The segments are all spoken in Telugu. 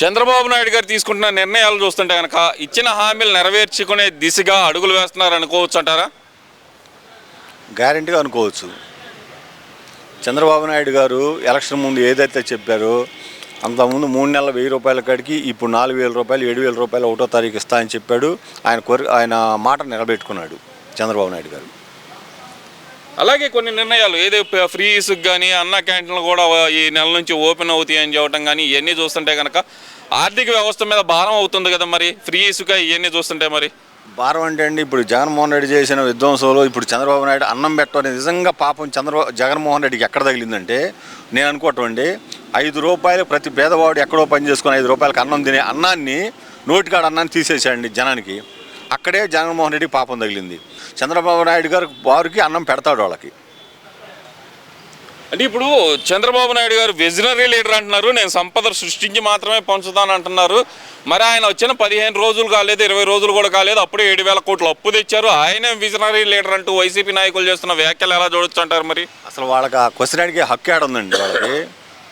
చంద్రబాబు నాయుడు గారు తీసుకుంటున్న నిర్ణయాలు చూస్తుంటే కనుక ఇచ్చిన హామీలు నెరవేర్చుకునే దిశగా అడుగులు వేస్తున్నారు అనుకోవచ్చు అంటారా? గ్యారంటీగా అనుకోవచ్చు. చంద్రబాబు నాయుడు గారు ఎలక్షన్ ముందు ఏదైతే చెప్పారో అంతకుముందు మూడు నెలల వెయ్యి రూపాయల కాడికి ఇప్పుడు నాలుగు వేల రూపాయలు ఏడు వేల రూపాయలు ఒకటో తారీఖు ఇస్తా అని చెప్పాడు. ఆయన కోరి ఆయన మాట నిలబెట్టుకున్నాడు చంద్రబాబు నాయుడు గారు. అలాగే కొన్ని నిర్ణయాలు ఏదో ఫ్రీ ఇసుకు కానీ అన్న క్యాంటీన్లు కూడా ఈ నెల నుంచి ఓపెన్ అవుతాయి అని చెప్పడం కానీ ఇవన్నీ చూస్తుంటే కనుక ఆర్థిక వ్యవస్థ మీద భారం అవుతుంది కదా మరి? ఫ్రీ ఇసుక ఇవన్నీ చూస్తుంటే మరి? భారం అంటే అండి ఇప్పుడు జగన్మోహన్ రెడ్డి చేసిన విధ్వంసంలో ఇప్పుడు చంద్రబాబు నాయుడు అన్నం పెట్టడం నిజంగా పాపం చంద్రబాబు జగన్మోహన్ రెడ్డికి ఎక్కడ తగిలిందంటే నేను అనుకోవటం ఐదు రూపాయలు ప్రతి పేదవాడు ఎక్కడో పని చేసుకుని ఐదు రూపాయలకి అన్నం తినే అన్నాన్ని నోటికాడ అన్నాన్ని తీసేసాడండి జనానికి. అక్కడే జగన్మోహన్ రెడ్డి పాపం తగిలింది. చంద్రబాబు నాయుడు గారు వారికి అన్నం పెడతాడు వాళ్ళకి. అంటే ఇప్పుడు చంద్రబాబు నాయుడు గారు విజనరీ లీడర్ అంటున్నారు. నేను సంపద సృష్టించి మాత్రమే పంచుతాను అంటున్నారు. మరి ఆయన వచ్చిన పదిహేను రోజులు కాలేదు ఇరవై రోజులు కూడా కాలేదు. అప్పుడే ఏడు వేల కోట్లు అప్పు తెచ్చారు. ఆయనే విజనరీ లీడర్ అంటూ వైసీపీ నాయకులు చేస్తున్న వ్యాఖ్యలు ఎలా చూడొచ్చు అంటారు మరి? అసలు వాళ్ళకి ఆ క్వశ్చన్ అడిగే హక్కు ఏడ ఉందండి వాళ్ళకి?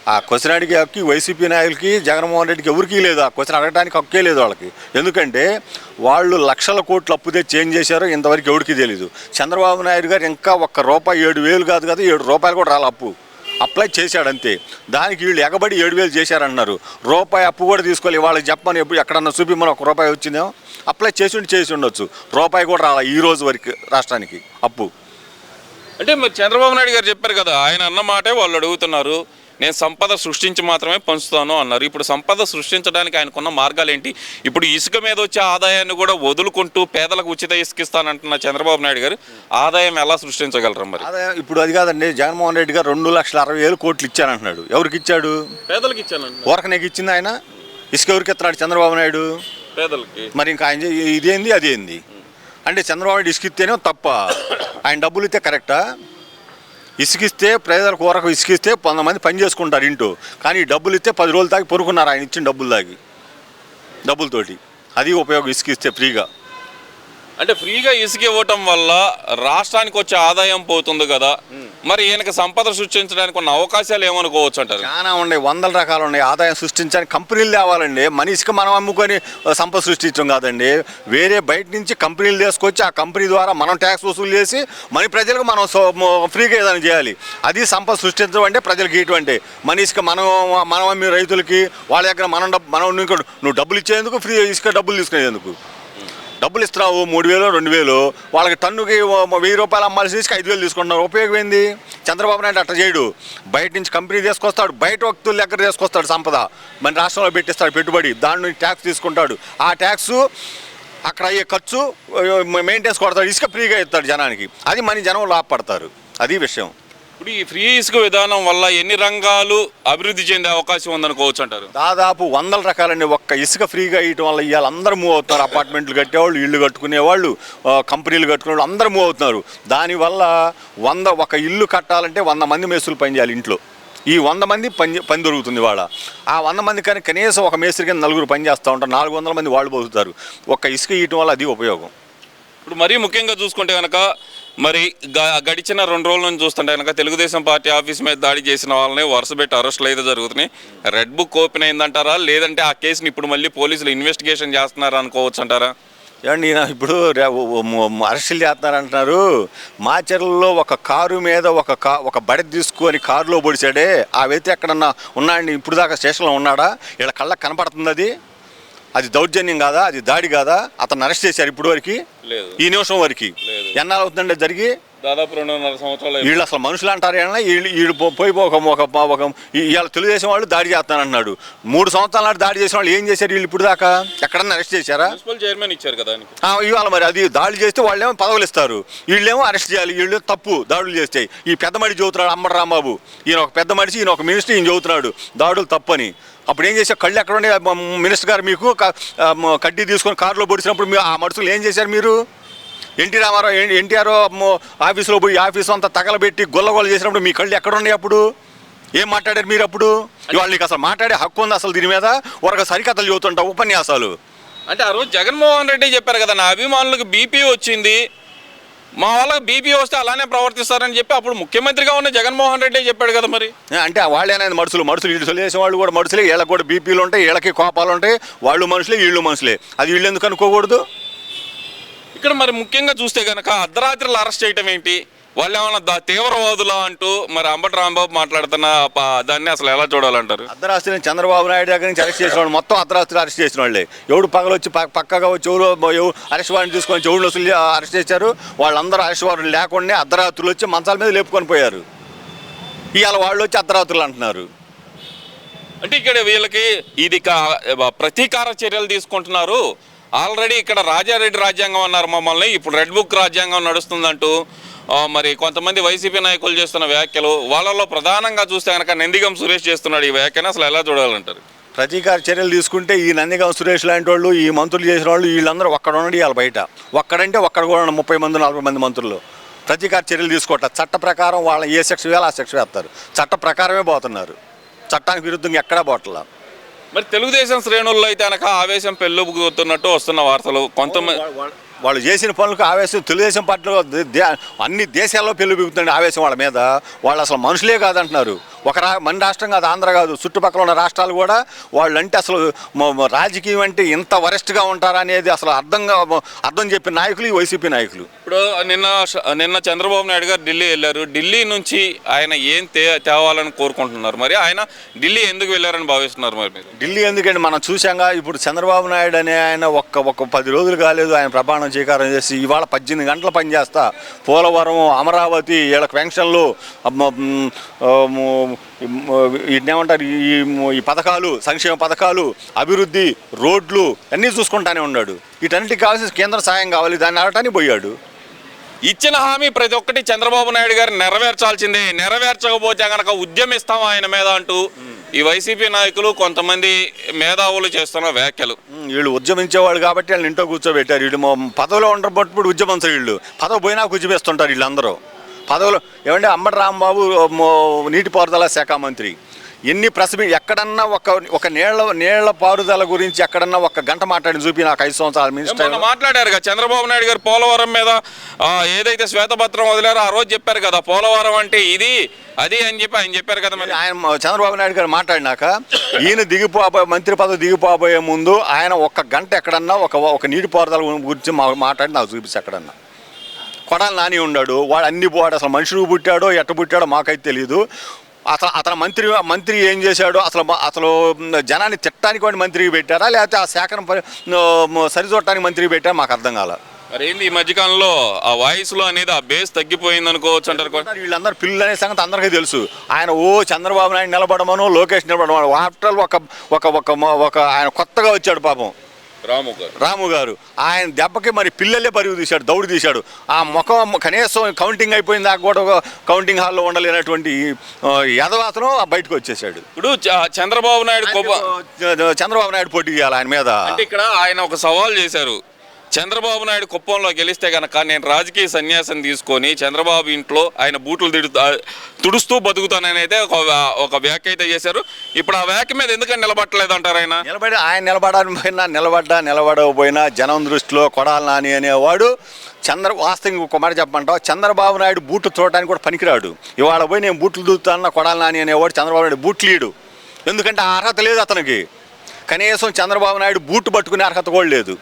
ఆ క్వశ్చన్ అడిగే హక్కు వైసీపీ నాయకులకి జగన్మోహన్ రెడ్డికి ఎవరికీ లేదు. ఆ క్వశ్చన్ అడగడానికి హక్కే లేదు వాళ్ళకి. ఎందుకంటే వాళ్ళు లక్షల కోట్లు అప్పు చేంజ్ చేశారు ఇంతవరకు ఎవరికి తెలియదు చంద్రబాబు నాయుడు గారు ఇంకా ఒక్క రూపాయి ఏడు వేలు కాదు కదా ఏడు రూపాయలు కూడా రాలి అప్పు. అప్లై చేశాడు అంతే. దానికి వీళ్ళు ఎగబడి ఏడు వేలు చేశారన్నారు. రూపాయి అప్పు కూడా తీసుకోవాలి వాళ్ళకి చెప్పమని ఎప్పుడు ఎక్కడన్నా చూపిమ్మని ఒక రూపాయి వచ్చిందేమో. అప్లై చేసి ఉండి చేసి ఉండొచ్చు. రూపాయి కూడా రాలా ఈ రోజు వరకు రాష్ట్రానికి అప్పు. అంటే మరి చంద్రబాబు నాయుడు గారు చెప్పారు కదా ఆయన అన్న మాటే వాళ్ళు అడుగుతున్నారు. నేను సంపద సృష్టించి మాత్రమే పంచుతాను అన్నారు. ఇప్పుడు సంపద సృష్టించడానికి ఆయనకున్న మార్గాలు ఏంటి ఇప్పుడు ఇసుక మీద వచ్చే ఆదాయాన్ని కూడా వదులుకుంటూ పేదలకు ఉచిత ఇసుక ఇస్తానంటున్న చంద్రబాబు నాయుడు గారు ఆదాయం ఎలా సృష్టించగలరు మరి? ఇప్పుడు అది కాదండి జగన్మోహన్ రెడ్డి గారు రెండు లక్షల అరవై వేలు కోట్లు ఇచ్చానంటున్నాడు. ఎవరికి ఇచ్చాడు? పేదలకు ఇచ్చానండి ఊరకనేకి ఇచ్చింది ఆయన? ఇసుక ఎవరికి ఎత్తున్నాడు చంద్రబాబు నాయుడు? పేదలకి. మరి ఇంకా ఆయన ఇదేంది అదేంది? అంటే చంద్రబాబు నాయుడు ఇసుక ఇస్తేనే తప్ప ఆయన డబ్బులు ఇస్తే కరెక్టా? ఇసుకిస్తే ప్రజలకు కూరకు ఇసుకిస్తే కొంతమంది పని చేసుకుంటారు ఇంటూ. కానీ డబ్బులు ఇస్తే పది రోజులు దాకా పొరుకున్నారు ఆయన ఇచ్చిన డబ్బులు దాకి. డబ్బులతోటి. అది ఉపయోగం ఇసుకిస్తే ఫ్రీగా. అంటే ఫ్రీగా ఇసుక ఇవ్వటం వల్ల రాష్ట్రానికి వచ్చే ఆదాయం పోతుంది కదా. మరి ఈయనకి సంపద సృష్టించడానికి ఉన్న అవకాశాలు ఏమనుకోవచ్చు అంటారు? చాలా ఉన్నాయి వందల రకాలు ఉన్నాయి. ఆదాయం సృష్టించడానికి కంపెనీలు తేవాలండి. మన ఇసుక మనం అమ్ముకొని సంపద సృష్టించడం కాదండి. వేరే బయట నుంచి కంపెనీలు తీసుకొచ్చి ఆ కంపెనీ ద్వారా మనం ట్యాక్స్ వసూలు చేసి మన ప్రజలకు మనం సో- ఫ్రీగా ఏదైనా చేయాలి. అది సంపద సృష్టించడం అంటే ప్రజలకి ఇటువంటి మన ఇసుక మనం మనం అమ్మే రైతులకి వాళ్ళ దగ్గర మనం డబ్బు మనం నువ్వు డబ్బులు ఇచ్చేందుకు ఫ్రీ ఇసుక డబ్బులు తీసుకునేందుకు. డబ్బులు ఇస్తున్నావు మూడు వేలు రెండు వేలు వాళ్ళకి టన్నుకి వెయ్యి రూపాయలు అమ్మాల్సి తీసుకు ఐదు వేలు తీసుకుంటున్నారు. ఉపయోగం ఏంది? చంద్రబాబు నాయుడు అట్లా చేయడు. బయట నుంచి కంపెనీ తీసుకొస్తాడు బయట వ్యక్తుల దగ్గర తీసుకొస్తాడు సంపద. మన రాష్ట్రంలో పెట్టిస్తాడు పెట్టుబడి దాని నుంచి ట్యాక్స్ తీసుకుంటాడు. ఆ ట్యాక్స్ అక్కడ అయ్యే ఖర్చు మెయింటెన్స్ కొడతాడు ఇసుక ఫ్రీగా ఇస్తాడు జనానికి. అది మన జనం లాభపడతారు. అది విషయం. ఇప్పుడు ఈ ఫ్రీ ఇసుక విధానం వల్ల ఎన్ని రంగాలు అభివృద్ధి చెందే అవకాశం ఉందనుకోవచ్చు అంటారు? దాదాపు వందల రకాలండి ఒక్క ఇసుక ఫ్రీగా ఇవ్వటం వల్ల ఇవాళ అందరూ మూవ్ అవుతున్నారు. అపార్ట్మెంట్లు కట్టేవాళ్ళు ఇళ్ళు కట్టుకునేవాళ్ళు కంపెనీలు కట్టుకునే వాళ్ళు అందరూ మూవ్ అవుతున్నారు. దానివల్ల వంద ఒక ఇల్లు కట్టాలంటే వంద మంది మేస్తులు పనిచేయాలి ఇంట్లో. ఈ వంద మంది పని పని దొరుకుతుంది వాళ్ళ ఆ వంద మంది కానీ కనీసం ఒక మేస్త్రి కింద నలుగురు పని చేస్తూ ఉంటారు. నాలుగు వందల మంది వాళ్ళు బతుకుతారు ఒక్క ఇసుక ఇవ్వటం వల్ల అది ఉపయోగం. ఇప్పుడు మరీ ముఖ్యంగా చూసుకుంటే కనుక మరి గడిచిన రెండు రోజుల నుంచి చూస్తుంటే కనుక తెలుగుదేశం పార్టీ ఆఫీస్ మీద దాడి చేసిన వాళ్ళని వరుస పెట్టి అరెస్టులు అయితే జరుగుతున్నాయి. రెడ్ బుక్ ఓపెన్ అయిందంటారా? లేదంటే ఆ కేసుని ఇప్పుడు మళ్ళీ పోలీసులు ఇన్వెస్టిగేషన్ చేస్తున్నారా అనుకోవచ్చు అంటారా? ఏమండి ఇప్పుడు మ- మ- అరెస్టులు చేస్తున్నారంటున్నారు మాచర్లలో ఒక కారు మీద ఒక కా ఒక బడి తీసుకొని కారులో పొడిచాడే. ఆ వ్యక్తి ఎక్కడన్నా ఉన్నాడండి? ఇప్పుడు దాకా స్టేషన్లో ఉన్నాడా? ఇలా కళ్ళకి కనపడుతుంది అది? అది దౌర్జన్యం కాదా? అది దాడి కాదా? అతను అరెస్ట్ చేశారు ఇప్పుడు వరకు? లేదు. ఈ నిమిషం వరకు. ఎన్నాళ్ళు అవుతుందండి జరిగి? దాదాపు రెండున్నర సంవత్సరాలు. వీళ్ళు అసలు మనుషులు అంటారు ఏమన్నా? వీళ్ళు వీళ్ళు పోయి ఒక ఇవాళ తెలుగుదేశం వాళ్ళు దాడి చేస్తానంటున్నాడు మూడు సంవత్సరాల నాటి దాడి చేసిన వాళ్ళు ఏం చేశారు వీళ్ళు ఇప్పుడు దాకా? ఎక్కడన్నా అరెస్ట్ చేశారా? మున్సిపల్ చైర్మన్ ఇచ్చారు కదా ఇవాళ మరి అది దాడులు చేస్తే వాళ్ళేమో పదవులు ఇస్తారు. వీళ్ళేమో అరెస్ట్ చేయాలి. వీళ్ళు తప్పు దాడులు చేస్తే ఈ పెద్ద మనిషి చదువుతున్నాడు అమ్మడు రాంబాబు. ఈయన ఒక పెద్ద మనిషి ఈయన ఒక మినిస్టర్ ఈయన చదువుతున్నాడు. దాడులు తప్పని. అప్పుడు ఏం చేశారు? కళ్ళు ఎక్కడ ఉండే? మినిస్టర్ గారు మీకు కడ్డీ తీసుకొని కారులో పొడిచినప్పుడు ఆ మనుషులు ఏం చేశారు మీరు? ఎన్టీ రామారావు ఎన్- ఎన్టీఆర్ ఆఫీసులో పోయి ఆఫీసు అంతా తగలబెట్టి గొల్లగొల్ల చేసినప్పుడు మీ కళ్ళు ఎక్కడ ఉన్నాయి అప్పుడు? ఏం మాట్లాడారు మీరు అప్పుడు? ఇవాళ నీకు అసలు మాట్లాడే హక్కు ఉంది అసలు దీని మీద? ఒక సరికథలు చదువుతుంటా ఉపన్యాసాలు. అంటే ఆ రోజు జగన్మోహన్ రెడ్డి చెప్పారు కదా నా అభిమానులకు బీపీ వచ్చింది మా వాళ్ళకి బీపీ వస్తే అలానే ప్రవర్తిస్తారని చెప్పి అప్పుడు ముఖ్యమంత్రిగా ఉన్న జగన్మోహన్ రెడ్డి చెప్పాడు కదా మరి. అంటే వాళ్ళేనైనా మనుషులు మనుషులు వీళ్ళు చేసే వాళ్ళు కూడా మనుషులే వీళ్ళకి కూడా బీపీలు ఉంటాయి వీళ్ళకి కోపాలు ఉంటాయి వాళ్ళు మనుషులే వీళ్ళు మనుషులే. అది వీళ్ళు ఎందుకు అనుకోకూడదు? ఇక్కడ మరి ముఖ్యంగా చూస్తే కనుక అర్ధరాత్రులు అరెస్ట్ చేయటం ఏంటి? వాళ్ళు ఏమన్నా తీవ్రవాదులా అంటూ మరి అంబటి రాంబాబు మాట్లాడుతున్న దాన్ని అసలు ఎలా చూడాలంటారు? అర్ధరాత్రి చంద్రబాబు నాయుడు దగ్గర నుంచి అరెస్ట్ చేసిన వాళ్ళు మొత్తం అర్ధరాత్రి అరెస్ట్ చేసిన వాళ్ళే. ఎవడు పగలు వచ్చి పక్కగా వచ్చి ఎవరు అరెస్ట్ వారిని తీసుకొని చెవుడు వసూలు అరెస్ట్ చేశారు? వాళ్ళందరూ అరెస్ట్ వారిని లేకుండా అర్ధరాత్రులు వచ్చి మంచాల మీద లేపుకొని పోయారు. ఇవాళ వాళ్ళు వచ్చి అర్ధరాత్రులు అంటున్నారు. అంటే ఇక్కడ వీళ్ళకి ఇది కా- ప్రతీకార చర్యలు తీసుకుంటున్నారు. ఆల్రెడీ ఇక్కడ రాజారెడ్డి రాజ్యాంగం అన్నారు మమ్మల్ని. ఇప్పుడు రెడ్ బుక్ రాజ్యాంగం నడుస్తుందంటూ మరి కొంతమంది వైసీపీ నాయకులు చేస్తున్న వ్యాఖ్యలు వాళ్ళలో ప్రధానంగా చూస్తే కనుక నందిగం సురేష్ చేస్తున్నాడు ఈ వ్యాఖ్యను అసలు ఎలా చూడాలంటారు? ప్రతీకార చర్యలు తీసుకుంటే ఈ నందిగాం సురేష్ లాంటి వాళ్ళు ఈ మంత్రులు చేసిన వాళ్ళు వీళ్ళందరూ ఒక్కడ ఉండి ఇవాళ బయట. ఒక్కడంటే ఒక్కడ కూడా ముప్పై మంది నలభై మంది మంత్రులు. ప్రతీకార చర్యలు తీసుకోవట చట్ట ప్రకారం వాళ్ళ ఏ శిక్ష వేయాలో ఆ శిక్ష వేస్తారు. చట్ట ప్రకారమే పోతున్నారు. చట్టానికి విరుద్ధంగా ఎక్కడా పోవట్లా మరి తెలుగుదేశం శ్రేణుల్లో అయితే కనుక ఆవేశం పెళ్ళుబుకుతున్నట్టు వస్తున్న వార్తలు. కొంతమంది వాళ్ళు చేసిన పనులకు ఆవేశం తెలుగుదేశం పార్టీలో దే- అన్ని దేశాల్లో పెళ్ళి బిగుతుంది ఆవేశం వాళ్ళ మీద. వాళ్ళు అసలు మనుషులే కాదంటున్నారు. ఒక రా మన రాష్ట్రం కాదు ఆంధ్ర కాదు చుట్టుపక్కల ఉన్న రాష్ట్రాలు కూడా వాళ్ళంటే అసలు రాజకీయం అంటే ఇంత వరెస్ట్గా ఉంటారా అనేది అసలు అర్థంగా అర్థం చెప్పిన నాయకులు ఈ వైసీపీ నాయకులు. ఇప్పుడు నిన్న నిన్న చంద్రబాబు నాయుడు గారు ఢిల్లీ వెళ్ళారు. ఢిల్లీ నుంచి ఆయన ఏం తే తేవాలని కోరుకుంటున్నారు? మరి ఆయన ఢిల్లీ ఎందుకు వెళ్ళారని భావిస్తున్నారు మరి మీరు? ఢిల్లీ ఎందుకంటే మనం చూసాంగా ఇప్పుడు చంద్రబాబు నాయుడు అనే ఆయన ఒక్క ఒక్క పది రోజులు కాలేదు. ఆయన ప్రమాణం స్వీకారం చేసి ఇవాళ పద్దెనిమిది గంటలు పనిచేస్తా. పోలవరం అమరావతి వీళ్ళకి పెన్షన్లు వీటినేమంటారు ఈ ఈ పథకాలు సంక్షేమ పథకాలు అభివృద్ధి రోడ్లు అన్నీ చూసుకుంటానే ఉన్నాడు. వీటన్నిటికి కావాల్సిన కేంద్ర సాయం కావాలి దాన్ని అడటానికి పోయాడు. ఇచ్చిన హామీ ప్రతి ఒక్కటి చంద్రబాబు నాయుడు గారు నెరవేర్చాల్సిందే. నెరవేర్చకపోతే గనక ఉద్యమిస్తాం ఆయన మీద అంటూ ఈ వైసీపీ నాయకులు కొంతమంది మేధావులు చేస్తున్న వ్యాఖ్యలు. వీళ్ళు ఉద్యమించేవాళ్ళు కాబట్టి వాళ్ళని ఇంట్లో కూర్చోబెట్టారు. వీళ్ళు పదవిలో ఉండబట్టి ఉద్యమించరు వీళ్ళు. పదవి పోయినా ఉద్యమిస్తుంటారు వీళ్ళందరూ. పదవులు. ఏమంటే అంబటి రాంబాబు నీటిపారుదల శాఖ మంత్రి. ఎన్ని ప్రెస్ ఎక్కడన్నా ఒక ఒక నీళ్ళ నీళ్ళ పారుదల గురించి ఎక్కడన్నా ఒక గంట మాట్లాడి చూపి నాకు ఐదు సంవత్సరాల మినిస్టర్ మాట్లాడారు కదా చంద్రబాబు నాయుడు గారు పోలవరం మీద ఏదైతే శ్వేతపత్రం వదిలారో ఆ రోజు చెప్పారు కదా పోలవరం అంటే ఇది అది అని చెప్పి ఆయన చెప్పారు కదా మరి. ఆయన చంద్రబాబు నాయుడు గారు మాట్లాడినాక ఈయన దిగిపోబోయే మంత్రి పదవి దిగిపోబోయే ముందు ఆయన ఒక్క గంట ఎక్కడన్నా ఒక ఒక నీటిపారుదల గురించి మాట్లాడి నాకు చూపించి ఎక్కడన్నా. కొడాలి నాని ఉన్నాడు వాడు అన్ని వాడు అసలు మనుషులు పుట్టాడో ఎట్ట పుట్టాడో మాకైతే తెలియదు అసలు అతను మంత్రి మంత్రి ఏం చేశాడో? అసలు అసలు జనాన్ని తిట్టడానికి వాడిని మంత్రికి పెట్టారా? లేకపోతే ఆ శాఖను సరిచూడటానికి మంత్రికి పెట్టారా? మాకు అర్థం కాల. మరి ఏంది ఈ మధ్యకాలంలో ఆ వాయిస్లో అనేది ఆ బేస్ తగ్గిపోయింది అనుకోవచ్చు అంటారు వీళ్ళందరూ పిల్లలు అనే సంగతి అందరికీ తెలుసు. ఆయన ఓ చంద్రబాబు నాయుడు నిలబడమను లోకేష్ నిలబడమను ఆఫ్టర్ ఒక ఒక ఒక ఒక ఆయన కొత్తగా వచ్చాడు పాపం. రాము గారు. రాము గారు ఆయన దెబ్బకి మరి పిల్లలే పరుగు తీశాడు దౌడు తీశాడు. ఆ ముఖం కనీసం కౌంటింగ్ అయిపోయింది దాకా కూడా ఒక కౌంటింగ్ హాల్లో ఉండలేనటువంటి యదవాతను బయటకు వచ్చేసాడు ఇప్పుడు చంద్రబాబు నాయుడు చంద్రబాబు నాయుడు పోటీ చేయాలి ఆయన మీద. అంటే ఇక్కడ ఆయన ఒక సవాల్ చేశారు. చంద్రబాబు నాయుడు కుప్పంలో గెలిస్తే గనక నేను రాజకీయ సన్యాసం తీసుకొని చంద్రబాబు ఇంట్లో ఆయన బూట్లు తిడు తుడుస్తూ బతుకుతానని అయితే ఒక ఒక వ్యాఖ్య అయితే చేశారు. ఇప్పుడు ఆ వ్యాఖ్య మీద ఎందుకని నిలబట్టలేదు అంటారు ఆయన? నిలబడి ఆయన నిలబడని పోయినా నిలబడ్డా నిలబడకపోయినా జనం దృష్టిలో కొడాలి నాని అనేవాడు చంద్ర వాస్తవంగా ఒక మాట చెప్పమంటావు? చంద్రబాబు నాయుడు బూట్లు చూడటానికి కూడా పనికిరాడు. ఇవాళ పోయి నేను బూట్లు దూతానన్న కొడాలి నాని అనేవాడు చంద్రబాబు నాయుడు బూట్లు లీడు ఎందుకంటే ఆ అర్హత లేదు అతనికి. కనీసం చంద్రబాబు నాయుడు బూట్ పట్టుకునే అర్హత కూడా లేదు.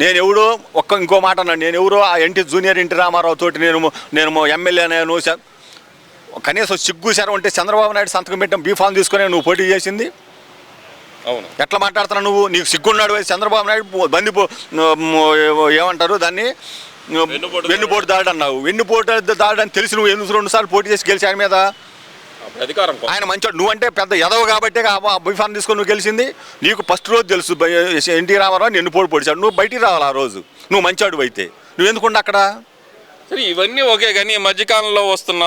నేను ఎవడో ఒక్క ఇంకో మాట అన్నాను నేను ఎవరో ఆ ఎన్టీ జూనియర్ ఎన్టీ రామారావు తోటి నేను నేను ఎమ్మెల్యే నేను కనీసం సిగ్గు శరం ఉంటే చంద్రబాబు నాయుడు సంతకం పెట్టాం బీఫామ్ తీసుకొని నువ్వు పోటీ చేసింది? అవును. ఎట్లా మాట్లాడుతున్నావు నువ్వు? నీకు సిగ్గున్నాడు చంద్రబాబు నాయుడు బంది ఏమంటారు దాన్ని? వెన్నుపోటు దాడి. అన్నావు. వెన్నుపోటు దాడి అని తెలిసి నువ్వు ఎందుకు రెండు సార్లు పోటీ చేసి గెలిచి ఆయన మీద? అధికారం కోసం. ఆయన మంచోడు. నువ్వంటే పెద్ద ఎదవ కాబట్టే ఆ బీఫాన్ తీసుకొని నువ్వు గెలిచింది. నీకు ఫస్ట్ రోజు తెలుసు ఎన్టీ రామారావు నిన్ను పోటీ పొడిచాడు. నువ్వు బయటికి రావాలి ఆ రోజు. నువ్వు మంచోడు అయితే. నువ్వు ఎందుకుంటే అక్కడ? సరే ఇవన్నీ ఓకే కానీ ఈ మధ్యకాలంలో వస్తున్న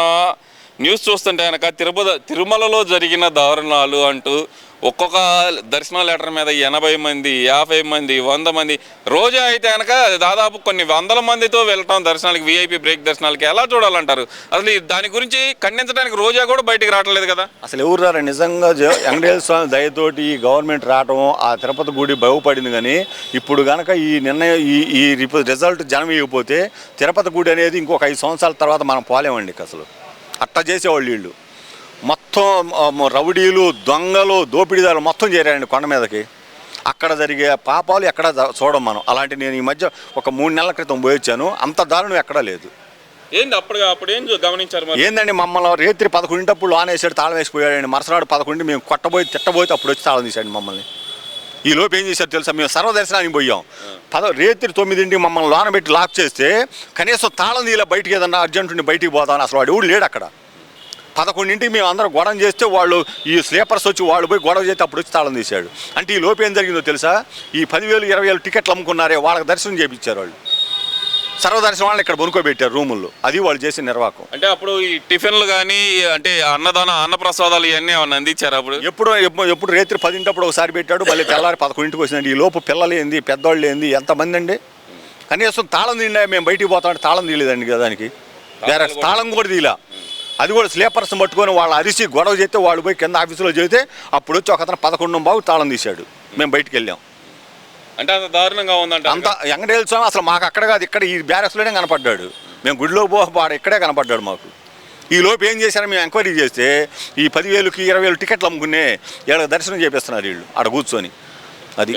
న్యూస్ చూస్తుంటే కనుక తిరుపతి తిరుమలలో జరిగిన దారుణాలు అంటూ ఒక్కొక్క దర్శన లెటర్ మీద ఎనభై మంది యాభై మంది వంద మంది. రోజా అయితే కనుక దాదాపు కొన్ని వందల మందితో వెళ్ళటం దర్శనాలకి విఐపి బ్రేక్ దర్శనాలకి. ఎలా చూడాలంటారు? అసలు ఈ దాని గురించి ఖండించడానికి రోజా కూడా బయటికి రావట్లేదు కదా. అసలు ఎవరు రారు? నిజంగా వెంకటేశ్వర స్వామి దయతోటి ఈ గవర్నమెంట్ రావటం ఆ తిరుపతి గుడి బాగుపడింది కానీ ఇప్పుడు కనుక ఈ నిర్ణయం ఈ ఈ రిజల్ట్ జనం ఇవ్వకపోతే తిరుపతి గుడి అనేది ఇంకొక ఐదు సంవత్సరాల తర్వాత మనం పోలేమండి అసలు. అట్టా చేసేవాళ్ళు వీళ్ళు. మొత్తం రౌడీలు దొంగలు దోపిడీదారులు మొత్తం చేరారండి కొండ మీదకి. అక్కడ జరిగే పాపాలు ఎక్కడ చూడం మనం. అలాంటి నేను ఈ మధ్య ఒక మూడు నెలల క్రితం పోయి వచ్చాను అంత దారుణం ఎక్కడా లేదు. ఏంది అప్పుడు అప్పుడు ఏం గమనించారు ఏందండి మమ్మల్ని రేత్రి పదకొండింటప్పుడు లోన్ వేసాడు తాళం వేసిపోయాడండి మరుసనాడు పదకొండు మేము కొట్టబోయి తిట్టబోతే అప్పుడు వచ్చి తాళం తీశాడు మమ్మల్ని. ఈ లోపు ఏం చేశారు తెలుసా? మేము సర్వదర్శనానికి పోయాం. పద రేత్రి తొమ్మిదింటికి మమ్మల్ని లోన పెట్టి లాక్ చేస్తే కనీసం తాళం తీల బయటికి ఏదన్నా అర్జెంట్ ఉండి బయటికి పోతామని అసలు వాడు ఎవడు లేడు అక్కడ. పదకొండింటికి మేము అందరం గొడవ చేస్తే వాళ్ళు ఈ స్లీపర్స్ వచ్చి వాళ్ళు పోయి గొడవ చేస్తే అప్పుడు వచ్చి తాళం తీశాడు. అంటే ఈ లోపు ఏం జరిగిందో తెలుసా? ఈ పదివేలు ఇరవై వేలు టికెట్లు అమ్ముకున్నారే వాళ్ళకి దర్శనం చేయించారు వాళ్ళు. సర్వదర్శనం వాళ్ళని ఇక్కడ బొనుకోబెట్టారు రూముల్లో. అది వాళ్ళు చేసిన నిర్వాహకం. అంటే అప్పుడు ఈ టిఫిన్లు కానీ అంటే అన్నదాన అన్నప్రసాదాలు ఇవన్నీ ఏమన్నా అందించారు అప్పుడు? ఎప్పుడు ఎప్పు- ఎప్పుడు రేత్రి పదింటప్పుడు ఒకసారి పెట్టాడు మళ్ళీ తెల్లారి పదకొండింటికి వచ్చిందండి ఈ లోపు పిల్లలు ఏంది పెద్దవాళ్ళు ఏంది ఎంతమంది అండి? కనీసం తాళం తీండా మేము బయటికి పోతామంటే తాళం తీయలేదండి దానికి. వేరే తాళం కూడా తీలా అది కూడా స్లీపర్స్ పట్టుకొని వాళ్ళు అరిసి గొడవ చేస్తే వాళ్ళు పోయి కింద ఆఫీసులో చేస్తే అప్పుడు వచ్చి ఒకతను పదకొండు బాగు తాళం తీశాడు. మేము బయటికి వెళ్ళాం. అంటే అంత దారుణంగా ఉందంట అంత వెంకటేశ్వర స్వామి అసలు మాకు అక్కడ కాదు ఇక్కడ ఈ బ్యారస్లోనే కనపడ్డాడు. మేము గుడిలో పో వాడు ఇక్కడే కనపడ్డాడు మాకు. ఈ లోపు ఏం చేశారో? మేము ఎంక్వైరీ చేస్తే ఈ పదివేలుకి ఇరవై వేలు టికెట్లు అమ్ముకునే వీళ్ళకి దర్శనం చేపిస్తున్నారు వీళ్ళు ఆడ కూర్చొని. అది.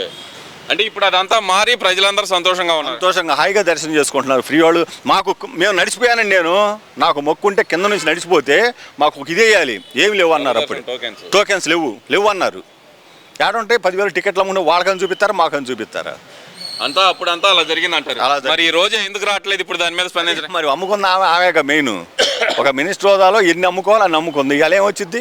అంటే ఇప్పుడు అదంతా మారి ప్రజలందరూ సంతోషంగా ఉన్నారు. సంతోషంగా హాయిగా దర్శనం చేసుకుంటున్నారు. ఫ్రీ వాళ్ళు మాకు మేము నడిచిపోయానండి నేను. నాకు మొక్కుంటే కింద నుంచి నడిచిపోతే మాకు ఇదేయాలి ఏమి లేవు అన్నారు అప్పుడు. టోకెన్స్ లేవు. లేవు అన్నారు. ఏడుంటే పదివేలు టికెట్లు అమ్ముకునే వాళ్ళకని చూపిస్తారా మాకని చూపిస్తారా? అంతా అప్పుడు అంతా అలా జరిగింది అంటారు. మరి ఈ రోజు ఎందుకు రావట్లేదు ఇప్పుడు దాని మీద స్పందించడం? మరి అమ్ముకుంది ఆమె ఆమెగా మెయిన్. ఒక మినిస్టర్ హోదాలో ఎన్ని అమ్ముకోవాలి అన్ని అమ్ముకుంది. ఇవాళ ఏమొచ్చింది